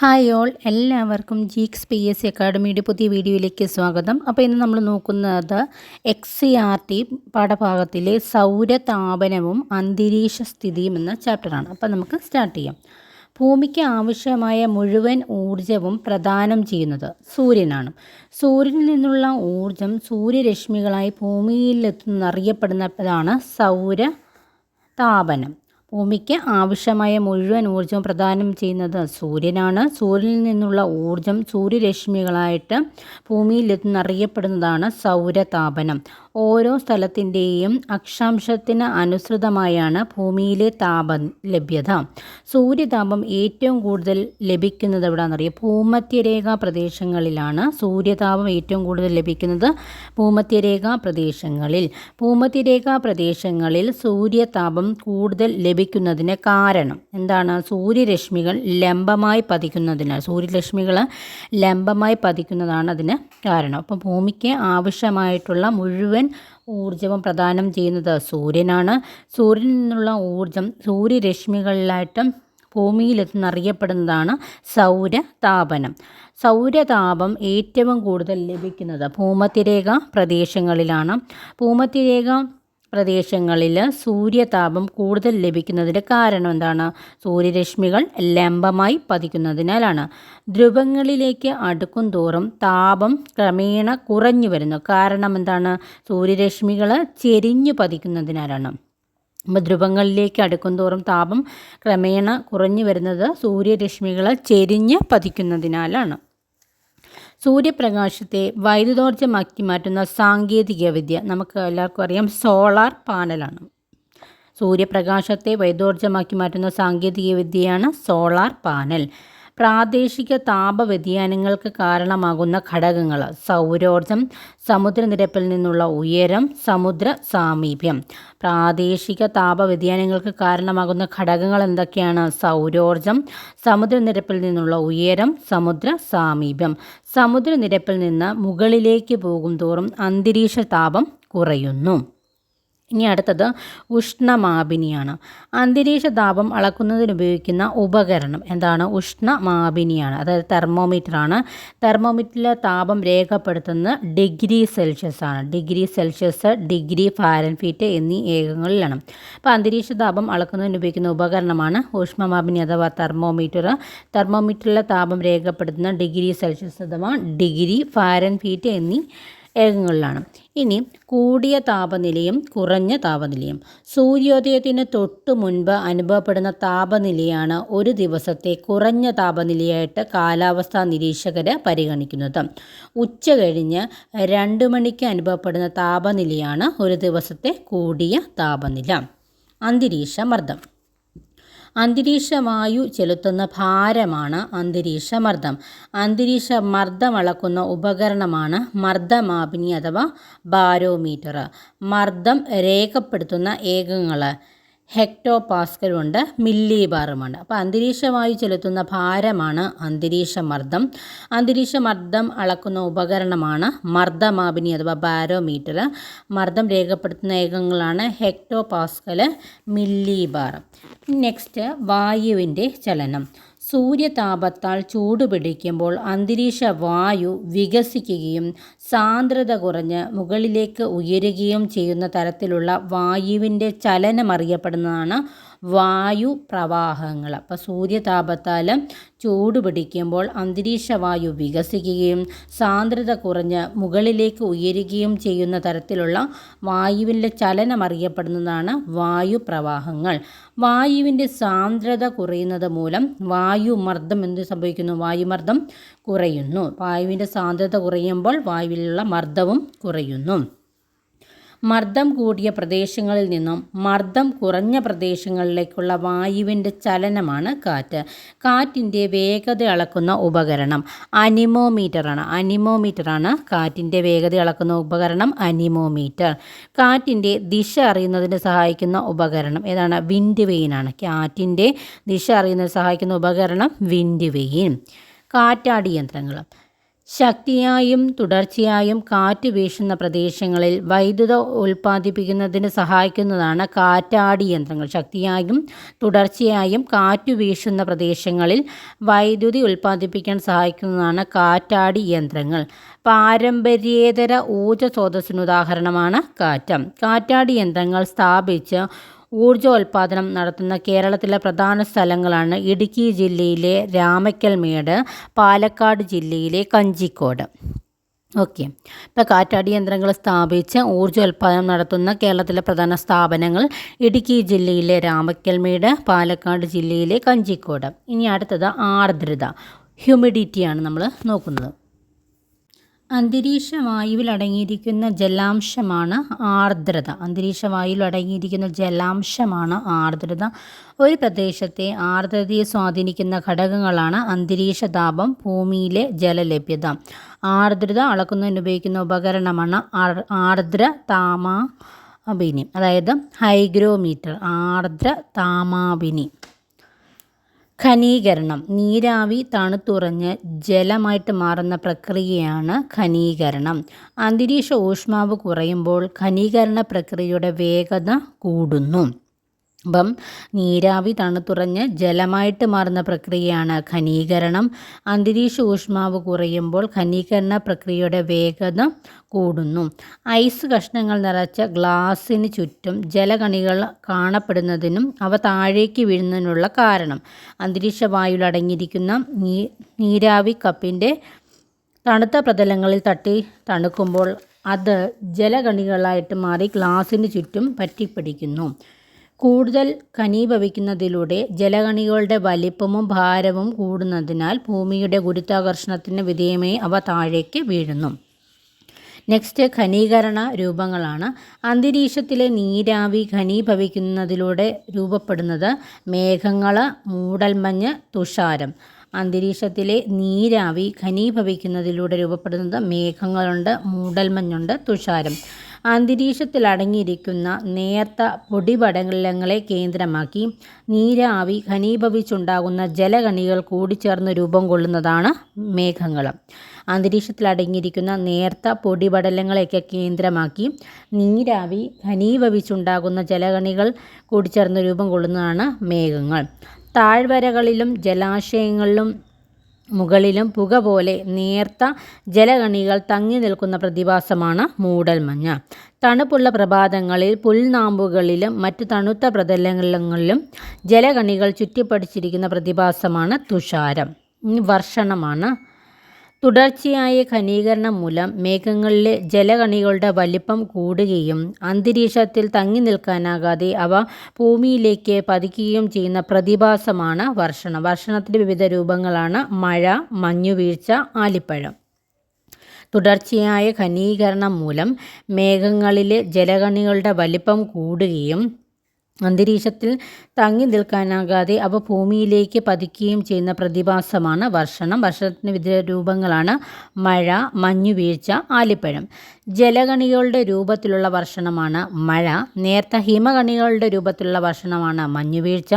Hi all എല്ലാവർക്കും Geeks P S C അക്കാഡമിയുടെ പുതിയ വീഡിയോയിലേക്ക് സ്വാഗതം. അപ്പോൾ ഇന്ന് നമ്മൾ നോക്കുന്നത് എക്സ് സി ആർ ടി പാഠഭാഗത്തിലെ സൗരതാപനവും അന്തരീക്ഷ സ്ഥിതിയും എന്ന ചാപ്റ്ററാണ് അപ്പോൾ നമുക്ക് സ്റ്റാർട്ട് ചെയ്യാം. ഭൂമിക്ക് ആവശ്യമായ മുഴുവൻ ഊർജവും പ്രദാനം ചെയ്യുന്നത് സൂര്യനാണ്. സൂര്യനിൽ നിന്നുള്ള ഊർജം സൂര്യരശ്മികളായി ഭൂമിയിലെത്തുന്നറിയപ്പെടുന്നതാണ് സൗര താപനം ഭൂമിക്ക് ആവശ്യമായ മുഴുവൻ ഊർജവും പ്രദാനം ചെയ്യുന്നത് സൂര്യനാണ്. സൂര്യനിൽ നിന്നുള്ള ഊർജം സൂര്യരശ്മികളായിട്ട് ഭൂമിയിലെത്തുന്നറിയപ്പെടുന്നതാണ് സൗരതാപനം. ഓരോ സ്ഥലത്തിന്റെയും അക്ഷാംശത്തിന് അനുസൃതമായാണ് ഭൂമിയിലെ താപ ലഭ്യത. സൂര്യതാപം ഏറ്റവും കൂടുതൽ ലഭിക്കുന്നത് എവിടെയാണെന്നറിയാം ഭൂമധ്യരേഖ പ്രദേശങ്ങളിലാണ് സൂര്യതാപം ഏറ്റവും കൂടുതൽ ലഭിക്കുന്നത് ഭൂമധ്യരേഖ പ്രദേശങ്ങളിൽ. ഭൂമധ്യരേഖ പ്രദേശങ്ങളിൽ സൂര്യതാപം കൂടുതൽ ലഭിക്കുന്നതിന് കാരണം എന്താണ്? സൂര്യരശ്മികൾ ലംബമായി പതിക്കുന്നതിനാൽ സൂര്യരശ്മികൾ ലംബമായി പതിക്കുന്നതാണ് അതിന് കാരണം. അപ്പോൾ ഭൂമിക്ക് ആവശ്യമായിട്ടുള്ള മുഴുവൻ ഊർജവും പ്രദാനം ചെയ്യുന്നത് സൂര്യനാണ്. സൂര്യനിൽ നിന്നുള്ള ഊർജം സൂര്യരശ്മികളിലായിട്ട് ഭൂമിയിലെത്തുന്നറിയപ്പെടുന്നതാണ് സൗരതാപനം. സൗരതാപം ഏറ്റവും കൂടുതൽ ലഭിക്കുന്നത് ഭൂമധ്യരേഖ പ്രദേശങ്ങളിലാണ്. ഭൂമധ്യരേഖ പ്രദേശങ്ങളിൽ സൂര്യതാപം കൂടുതൽ ലഭിക്കുന്നതിന്റെ കാരണം എന്താണ്? സൂര്യരശ്മികൾ ലംബമായി പതിക്കുന്നതിനാലാണ്. ധ്രുവങ്ങളിലേക്ക് അടുക്കും തോറും താപം ക്രമേണ കുറഞ്ഞു വരുന്നു. കാരണം എന്താണ്? സൂര്യരശ്മികൾ ചെരിഞ്ഞു പതിക്കുന്നതിനാലാണ്. അപ്പോൾ ധ്രുവങ്ങളിലേക്ക് അടുക്കും തോറും താപം ക്രമേണ കുറഞ്ഞു വരുന്നത് സൂര്യരശ്മികൾ ചെരിഞ്ഞ് പതിക്കുന്നതിനാലാണ്. സൂര്യപ്രകാശത്തെ വൈദ്യുതോർജമാക്കി മാറ്റുന്ന സാങ്കേതികവിദ്യ നമുക്ക് എല്ലാവർക്കും അറിയാം സോളാർ പാനലാണ്. സൂര്യപ്രകാശത്തെ വൈദ്യോർജമാക്കി മാറ്റുന്ന സാങ്കേതികവിദ്യയാണ് സോളാർ പാനൽ. പ്രാദേശിക താപ വ്യതിയാനങ്ങൾക്ക് കാരണമാകുന്ന ഘടകങ്ങൾ സൗരോർജം സമുദ്രനിരപ്പിൽ നിന്നുള്ള ഉയരം സമുദ്ര സാമീപ്യം. പ്രാദേശിക താപ വ്യതിയാനങ്ങൾക്ക് കാരണമാകുന്ന ഘടകങ്ങൾ എന്തൊക്കെയാണ്? സൗരോർജം സമുദ്രനിരപ്പിൽ നിന്നുള്ള ഉയരം സമുദ്ര സാമീപ്യം. സമുദ്രനിരപ്പിൽ നിന്ന് മുകളിലേക്ക് പോകും തോറും അന്തരീക്ഷ താപം കുറയുന്നു. ഇനി അടുത്തത് ഉഷ്ണമാപിനിയാണ്. അന്തരീക്ഷ താപം അളക്കുന്നതിന് ഉപയോഗിക്കുന്ന ഉപകരണം എന്താണ്? ഉഷ്ണമാപിനിയാണ്. അതായത് തെർമോമീറ്ററാണ്. തെർമോമീറ്ററിലെ താപം രേഖപ്പെടുത്തുന്ന ഡിഗ്രി സെൽഷ്യസ് ആണ്. ഡിഗ്രി സെൽഷ്യസ് ഡിഗ്രി ഫാരൻഫീറ്റ് എന്നീ ഏകങ്ങളിലാണ്. അപ്പോൾ അന്തരീക്ഷ താപം അളക്കുന്നതിന് ഉപയോഗിക്കുന്ന ഉപകരണമാണ് ഉഷ്ണമാപിനി അഥവാ തെർമോമീറ്റർ. തെർമോമീറ്ററിലെ താപം രേഖപ്പെടുത്തുന്ന ഡിഗ്രി സെൽഷ്യസ് അഥവാ ഡിഗ്രി ഫാരൻഫീറ്റ് എന്നീ ഏകങ്ങളിലാണ്. ഇനി കൂടിയ താപനിലയും കുറഞ്ഞ താപനിലയും. സൂര്യോദയത്തിന് തൊട്ട് മുൻപ് അനുഭവപ്പെടുന്ന താപനിലയാണ് ഒരു ദിവസത്തെ കുറഞ്ഞ താപനിലയായിട്ട് കാലാവസ്ഥാ നിരീക്ഷകർ പരിഗണിക്കുന്നത്. ഉച്ച കഴിഞ്ഞ് രണ്ട് മണിക്ക് അനുഭവപ്പെടുന്ന താപനിലയാണ് ഒരു ദിവസത്തെ കൂടിയ താപനില. അന്തരീക്ഷ മർദ്ദം. അന്തരീക്ഷ വായു ചെലുത്തുന്ന ഭാരമാണ് അന്തരീക്ഷ മർദ്ദം അന്തരീക്ഷ മർദ്ദം അളക്കുന്ന ഉപകരണമാണ് മർദ്ദമാപിനി അഥവാ ബാരോമീറ്റർ. മർദ്ദം രേഖപ്പെടുത്തുന്ന ഏകങ്ങൾ ഹെക്ടോ പാസ്കലുണ്ട് മില്ലി ബാറുമുണ്ട് അപ്പോൾ അന്തരീക്ഷമായി ചെലുത്തുന്ന ഭാരമാണ് അന്തരീക്ഷ മർദ്ദം അന്തരീക്ഷ മർദ്ദം അളക്കുന്ന ഉപകരണമാണ് മർദ്ദമാപിനി അഥവാ ബാരോമീറ്റർ മർദ്ദം രേഖപ്പെടുത്തുന്ന ഏകങ്ങളാണ് hectopascal millibar next വായുവിന്റെ ചലനം. സൂര്യതാപത്താൽ ചൂടുപിടിക്കുമ്പോൾ അന്തരീക്ഷ വായു വികസിക്കുകയും സാന്ദ്രത കുറഞ്ഞ് മുകളിലേക്ക് ഉയരുകയും ചെയ്യുന്ന തരത്തിലുള്ള വായുവിന്റെ ചലനം അറിയപ്പെടുന്നതാണ് വായു പ്രവാഹങ്ങൾ അപ്പോൾ സൂര്യതാപത്താൽ ചൂട് പിടിക്കുമ്പോൾ അന്തരീക്ഷ വായു വികസിക്കുകയും സാന്ദ്രത കുറഞ്ഞ് മുകളിലേക്ക് ഉയരുകയും ചെയ്യുന്ന തരത്തിലുള്ള വായുവിന്റെ ചലനം അറിയപ്പെടുന്നതാണ് വായു പ്രവാഹങ്ങൾ വായുവിന്റെ സാന്ദ്രത കുറയുന്നത് മൂലം വായുമർദ്ദം എന്ത് സംഭവിക്കുന്നു? വായുമർദ്ദം കുറയുന്നു. വായുവിന്റെ സാന്ദ്രത കുറയുമ്പോൾ വായുവിലുള്ള മർദ്ദവും കുറയുന്നു. മർദ്ദം കൂടിയ പ്രദേശങ്ങളിൽ നിന്നും മർദ്ദം കുറഞ്ഞ പ്രദേശങ്ങളിലേക്കുള്ള വായുവിന്റെ ചലനമാണ് കാറ്റ്. കാറ്റിന്റെ വേഗത അളക്കുന്ന ഉപകരണം അനിമോമീറ്ററാണ്. അനിമോമീറ്ററാണ് കാറ്റിന്റെ വേഗത അളക്കുന്ന ഉപകരണം അനിമോമീറ്റർ. കാറ്റിന്റെ ദിശ അറിയുന്നതിന് സഹായിക്കുന്ന ഉപകരണം ഏതാണ്? വിൻഡ് വെയിനാണ് കാറ്റിന്റെ ദിശ അറിയുന്നതിന് സഹായിക്കുന്ന ഉപകരണം വിൻഡ് വെയിൻ. കാറ്റാടി യന്ത്രങ്ങൾ ശക്തിയായും തുടർച്ചയായും കാറ്റ് വീശുന്ന പ്രദേശങ്ങളിൽ വൈദ്യുത ഉൽപ്പാദിപ്പിക്കുന്നതിന് സഹായിക്കുന്നതാണ് കാറ്റാടി യന്ത്രങ്ങൾ. ശക്തിയായും തുടർച്ചയായും കാറ്റ് വീശുന്ന പ്രദേശങ്ങളിൽ വൈദ്യുതി ഉൽപ്പാദിപ്പിക്കാൻ സഹായിക്കുന്നതാണ് കാറ്റാടി യന്ത്രങ്ങൾ. പാരമ്പര്യേതര ഊർജ സ്രോതസ്സിന് ഉദാഹരണമാണ് കാറ്റം. കാറ്റാടി യന്ത്രങ്ങൾ സ്ഥാപിച്ച് ഊർജോൽപാദനം നടത്തുന്ന കേരളത്തിലെ പ്രധാന സ്ഥലങ്ങളാണ് ഇടുക്കി ജില്ലയിലെ രാമക്കൽമേട് പാലക്കാട് ജില്ലയിലെ കഞ്ചിക്കോട്. ഓക്കെ. ഇപ്പോൾ കാറ്റാടി യന്ത്രങ്ങൾ സ്ഥാപിച്ച് ഊർജോൽപാദനം നടത്തുന്ന കേരളത്തിലെ പ്രധാന സ്ഥാപനങ്ങൾ ഇടുക്കി ജില്ലയിലെ രാമക്കൽമേട് പാലക്കാട് ജില്ലയിലെ കഞ്ചിക്കോട്. ഇനി അടുത്തത് ആർദ്രത. ഹ്യൂമിഡിറ്റിയാണ് നമ്മൾ നോക്കുന്നത്. അന്തരീക്ഷ വായുവിൽ അടങ്ങിയിരിക്കുന്ന ജലാംശമാണ് ആർദ്രത. അന്തരീക്ഷ വായുവിൽ അടങ്ങിയിരിക്കുന്ന ജലാംശമാണ് ആർദ്രത. ഒരു പ്രദേശത്തെ ആർദ്രതയെ സ്വാധീനിക്കുന്ന ഘടകങ്ങളാണ് അന്തരീക്ഷ താപം ഭൂമിയിലെ ജലലഭ്യത. ആർദ്രത അളക്കുന്നതിന് ഉപയോഗിക്കുന്ന ഉപകരണമാണ് ആർദ്ര താമാബിനി അതായത് ഹൈഗ്രോമീറ്റർ. ആർദ്ര താമാബിനി ഖനീകരണം. നീരാവി തണുത്തുറഞ്ഞ് ജലമായിട്ട് മാറുന്ന പ്രക്രിയയാണ് ഖനീകരണം. അന്തരീക്ഷ ഊഷ്മാവ് കുറയുമ്പോൾ ഖനീകരണ പ്രക്രിയയുടെ വേഗത കൂടുന്നു. അപ്പം നീരാവി തണുത്തുറഞ്ഞ് ജലമായിട്ട് മാറുന്ന പ്രക്രിയയാണ് ഖനീകരണം. അന്തരീക്ഷ ഊഷ്മാവ് കുറയുമ്പോൾ ഖനീകരണ പ്രക്രിയയുടെ വേഗത കൂടുന്നു. ഐസ് കഷ്ണങ്ങൾ നിറച്ച ഗ്ലാസിന് ചുറ്റും ജലകണികൾ കാണപ്പെടുന്നതിനും അവ താഴേക്ക് വീഴുന്നതിനുള്ള കാരണം. അന്തരീക്ഷ വായുവിൽ അടങ്ങിയിരിക്കുന്ന നീ നീരാവി കപ്പിന്റെ തണുത്ത പ്രതലങ്ങളിൽ തട്ടി തണുക്കുമ്പോൾ അത് ജലകണികളായിട്ട് മാറി ഗ്ലാസിന് ചുറ്റും പറ്റിപ്പിടിക്കുന്നു. കൂടുതൽ ഖനീഭവിക്കുന്നതിലൂടെ ജലകണികളുടെ വലിപ്പവും ഭാരവും കൂടുന്നതിനാൽ ഭൂമിയുടെ ഗുരുത്വാകർഷണത്തിന് വിധേയമായി അവ താഴേക്ക് വീഴുന്നു. നെക്സ്റ്റ് ഖനീകരണ രൂപങ്ങളാണ്. അന്തരീക്ഷത്തിലെ നീരാവി ഘനീഭവിക്കുന്നതിലൂടെ രൂപപ്പെടുന്നത് മേഘങ്ങൾ മൂടൽമഞ്ഞ് തുഷാരം. അന്തരീക്ഷത്തിലെ നീരാവി ഘനീഭവിക്കുന്നതിലൂടെ രൂപപ്പെടുന്നത് മേഘങ്ങളുണ്ട് മൂടൽമഞ്ഞുണ്ട് തുഷാരം. അന്തരീക്ഷത്തിൽ അടങ്ങിയിരിക്കുന്ന നേർത്ത പൊടിപടലങ്ങളെ കേന്ദ്രമാക്കി നീരാവി ഘനീഭവിച്ചുണ്ടാകുന്ന ജലകണികൾ കൂടിച്ചേർന്ന് രൂപം കൊള്ളുന്നതാണ് മേഘങ്ങൾ അന്തരീക്ഷത്തിൽ അടങ്ങിയിരിക്കുന്ന നേർത്ത പൊടിപടലങ്ങളെയൊക്കെ കേന്ദ്രമാക്കി നീരാവി ഘനീഭവിച്ചുണ്ടാകുന്ന ജലകണികൾ കൂടിച്ചേർന്ന് രൂപം കൊള്ളുന്നതാണ് മേഘങ്ങൾ. താഴ്വരകളിലും ജലാശയങ്ങളിലും മുകളിലും പുക പോലെ നേർത്ത ജലകണികൾ തങ്ങി നിൽക്കുന്ന പ്രതിഭാസമാണ് മൂടൽമഞ്ഞ്. തണുപ്പുള്ള പ്രഭാതങ്ങളിൽ പുൽനാമ്പുകളിലും മറ്റു തണുത്ത പ്രതലങ്ങളിലും ജലകണികൾ ചുറ്റിപ്പടിച്ചിരിക്കുന്ന പ്രതിഭാസമാണ് തുഷാരം. വർഷണമാണ്. തുടർച്ചയായ ഖനീകരണം മൂലം മേഘങ്ങളിലെ ജലകണികളുടെ വലിപ്പം കൂടുകയും അന്തരീക്ഷത്തിൽ തങ്ങി നിൽക്കാനാകാതെ അവ ഭൂമിയിലേക്ക് പതിക്കുകയും ചെയ്യുന്ന പ്രതിഭാസമാണ് വർഷണം. വർഷണത്തിന്റെ വിവിധ രൂപങ്ങളാണ് മഴ മഞ്ഞുവീഴ്ച ആലിപ്പഴം. തുടർച്ചയായ ഖനീകരണം മൂലം മേഘങ്ങളിലെ ജലകണികളുടെ വലിപ്പം കൂടുകയും അന്തരീക്ഷത്തിൽ തങ്ങി നിൽക്കാനാകാതെ അവ ഭൂമിയിലേക്ക് പതിക്കുകയും ചെയ്യുന്ന പ്രതിഭാസമാണ് വർഷണം. വർഷത്തിന് വിവിധ രൂപങ്ങളാണ് മഴ മഞ്ഞുവീഴ്ച ആലിപ്പഴം. ജലകണികളുടെ രൂപത്തിലുള്ള വർഷണമാണ് മഴ. നേർത്ത ഹിമകണികളുടെ രൂപത്തിലുള്ള വർഷണമാണ് മഞ്ഞുവീഴ്ച.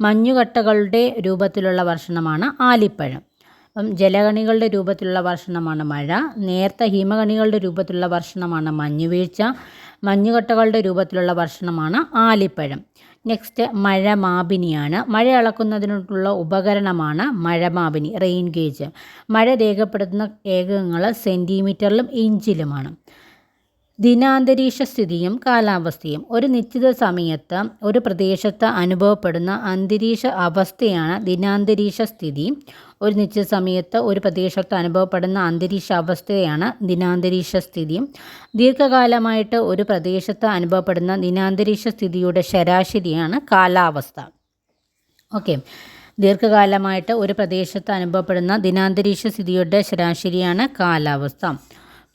മഞ്ഞുകട്ടകളുടെ രൂപത്തിലുള്ള വർഷണമാണ് ആലിപ്പഴം. അപ്പം ജലകണികളുടെ രൂപത്തിലുള്ള വർഷണമാണ് മഴ. നേർത്ത ഹിമകണികളുടെ രൂപത്തിലുള്ള വർഷണമാണ് മഞ്ഞുവീഴ്ച. മഞ്ഞുകട്ടകളുടെ രൂപത്തിലുള്ള ഭക്ഷണമാണ് ആലിപ്പഴം. നെക്സ്റ്റ് മഴമാപിനിയാണ്. മഴ അളക്കുന്നതിനുള്ള ഉപകരണമാണ് മഴമാപിനി റെയിൻ ഗേജ് മഴ രേഖപ്പെടുത്തുന്ന ഏകകങ്ങൾ സെന്റിമീറ്ററിലും ഇഞ്ചിലുമാണ്. ദിനാന്തരീക്ഷ സ്ഥിതിയും കാലാവസ്ഥയും. ഒരു നിശ്ചിത സമയത്ത് ഒരു പ്രദേശത്ത് അനുഭവപ്പെടുന്ന അന്തരീക്ഷ അവസ്ഥയാണ് ദിനാന്തരീക്ഷ സ്ഥിതി ഒരു നിശ്ചിത സമയത്ത് ഒരു പ്രദേശത്ത് അനുഭവപ്പെടുന്ന അന്തരീക്ഷ അവസ്ഥയാണ് ദിനാന്തരീക്ഷ സ്ഥിതി ദീർഘകാലമായിട്ട് ഒരു പ്രദേശത്ത് അനുഭവപ്പെടുന്ന ദിനാന്തരീക്ഷ സ്ഥിതിയുടെ ശരാശരിയാണ് കാലാവസ്ഥ. ഓക്കെ. ദീർഘകാലമായിട്ട് ഒരു പ്രദേശത്ത് അനുഭവപ്പെടുന്ന ദിനാന്തരീക്ഷ സ്ഥിതിയുടെ ശരാശരിയാണ് കാലാവസ്ഥ.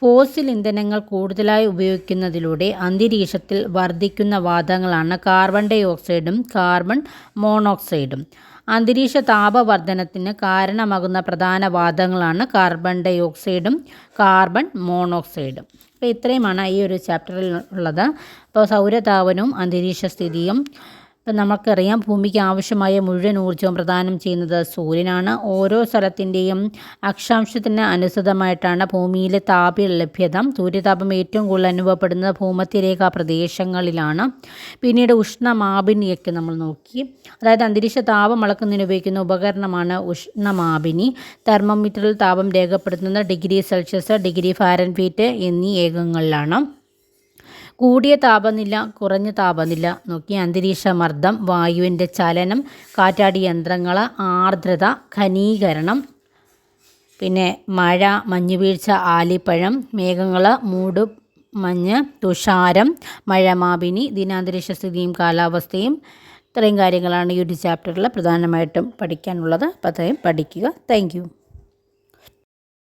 ഫോസിൽ ഇന്ധനങ്ങൾ കൂടുതലായി ഉപയോഗിക്കുന്നതിലൂടെ അന്തരീക്ഷത്തിൽ വർദ്ധിക്കുന്ന വാതകങ്ങളാണ് കാർബൺ ഡൈ ഓക്സൈഡും കാർബൺ മോണോക്സൈഡും. അന്തരീക്ഷ താപവർദ്ധനത്തിന് കാരണമാകുന്ന പ്രധാന വാതകങ്ങളാണ് കാർബൺ ഡൈ ഓക്സൈഡും കാർബൺ മോണോക്സൈഡും. അപ്പോൾ ഇത്രയുമാണ് ഈ ഒരു ചാപ്റ്ററിൽ ഉള്ളത്. അപ്പോൾ സൗരതാപനവും അന്തരീക്ഷ സ്ഥിതിയും ഇപ്പം നമുക്കറിയാം ഭൂമിക്ക് ആവശ്യമായ മുഴുവൻ ഊർജവും പ്രദാനം ചെയ്യുന്നത് സൂര്യനാണ്. ഓരോ സ്ഥലത്തിന്റെയും അക്ഷാംശത്തിന് അനുസൃതമായിട്ടാണ് ഭൂമിയിലെ താപ ലഭ്യത. സൂര്യതാപം ഏറ്റവും കൂടുതൽ അനുഭവപ്പെടുന്നത് ഭൂമധ്യരേഖാ പ്രദേശങ്ങളിലാണ്. പിന്നീട് ഉഷ്ണമാപിനിയൊക്കെ നമ്മൾ നോക്കി. അതായത് അന്തരീക്ഷ താപം അളക്കുന്നതിന് ഉപയോഗിക്കുന്ന ഉപകരണമാണ് ഉഷ്ണമാപിനി. തെർമോമീറ്ററിൽ താപം രേഖപ്പെടുത്തുന്നത് ഡിഗ്രി സെൽഷ്യസ് ഡിഗ്രി ഫാരൻഹീറ്റ് എന്നീ ഏകങ്ങളിലാണ്. കൂടിയ താപനില കുറഞ്ഞ താപനില നോക്കി അന്തരീക്ഷ മർദ്ദം വായുവിന്റെ ചലനം കാറ്റാടി യന്ത്രങ്ങൾ ആർദ്രത ഖനീകരണം പിന്നെ മഴ മഞ്ഞുവീഴ്ച ആലിപ്പഴം മേഘങ്ങൾ മൂട് മഞ്ഞ് തുഷാരം മഴമാപിനി ദിനാന്തരീക്ഷ സ്ഥിതിയും കാലാവസ്ഥയും ഇത്രയും കാര്യങ്ങളാണ് ഈ ഒരു ചാപ്റ്ററിൽ പ്രധാനമായിട്ടും പഠിക്കാനുള്ളത്. അപ്പോൾ അത്രയും പഠിക്കുക. താങ്ക്